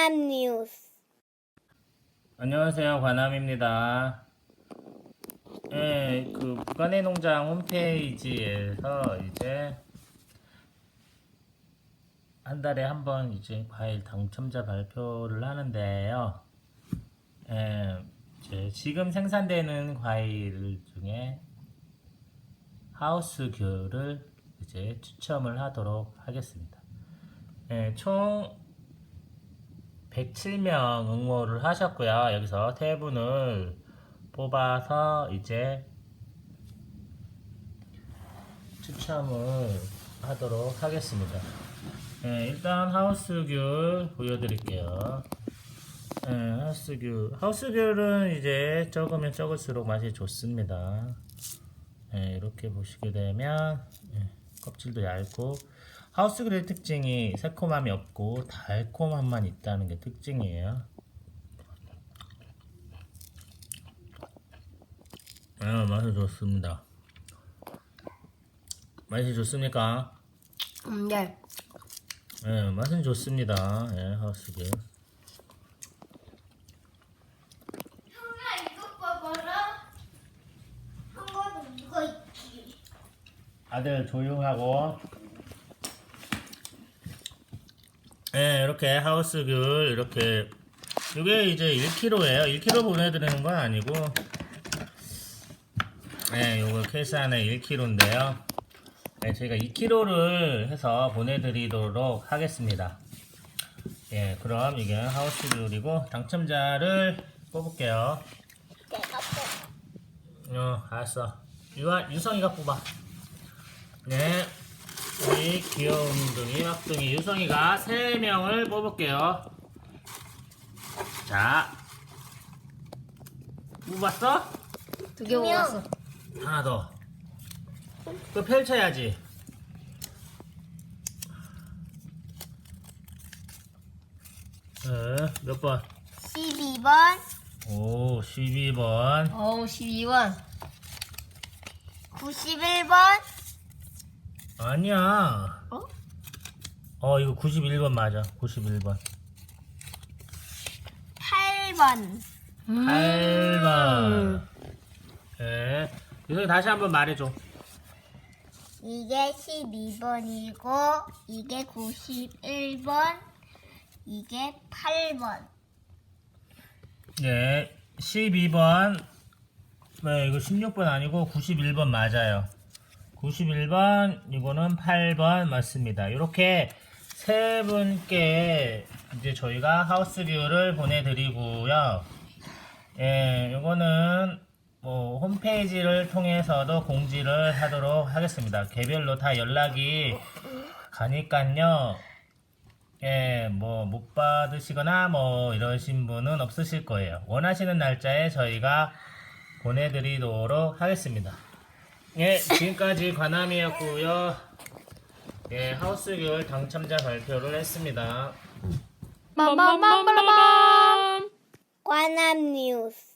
관암 뉴스. 안녕하세요. 관암입니다. 예, 그 북한의 농장 홈페이지에서 이제 한 달에 한 번 이제 과일 당첨자 발표를 하는데요. 예, 이제 지금 생산되는 과일 중에 하우스 귤을 이제 추첨을 하도록 하겠습니다. 예, 총 107명 응모를 하셨고요. 여기서 세 분을 뽑아서 이제 추첨을 하도록 하겠습니다. 예, 일단 하우스귤 보여드릴게요. 예, 하우스귤. 하우스귤은 이제 적으면 적을수록 맛이 좋습니다. 예, 이렇게 보시게 되면 예, 껍질도 얇고 하우스귤의 특징이 새콤함이 없고 달콤함만 있다는 게 특징이에요. 아, 맛이 좋습니다. 맛이 좋습니까? 음, 네. 예, 맛은 좋습니다. 예, 누가 있지? 아들 조용하고 예 이렇게 하우스귤 이렇게. 이게 이제 1kg예요. 1kg 보내드리는 건 아니고. 예 요거 케이스 안에 1kg인데요. 예, 저희가 2kg를 해서 보내드리도록 하겠습니다. 예 그럼 이게 하우스귤이고 당첨자를 뽑을게요. 어 알았어. 유아, 유성이가 뽑아. 네 우리 귀여움둥이 막둥이. 유성이가 3명을 뽑을게요. 자. 뽑았어? 두개 먹었어. 하나 더. 또 펼쳐야지. 네, 몇 번? 12번, 오 12번. 어우, 12원. 91번, 아니야 어? 어 이거 91번 맞아 91번 8번, 8번. 예. 유성이 다시 한번 말해줘. 이게 12번이고, 이게 91번, 이게 8번. 예. 12번. 네, 이거 16번 아니고 91번 맞아요. 91번, 이거는 8번 맞습니다. 이렇게 세 분께 이제 저희가 하우스뷰를 보내드리고요. 예, 이거는 뭐 홈페이지를 통해서도 공지를 하도록 하겠습니다. 개별로 다 연락이 가니깐요. 예, 뭐 못 받으시거나 뭐 이러신 분은 없으실 거예요. 원하시는 날짜에 저희가 보내드리도록 하겠습니다. 예, 지금까지 관함이었고요. 예, 하우스귤 당첨자 발표를 했습니다. 빰빰빰빰빰. 관암 뉴스.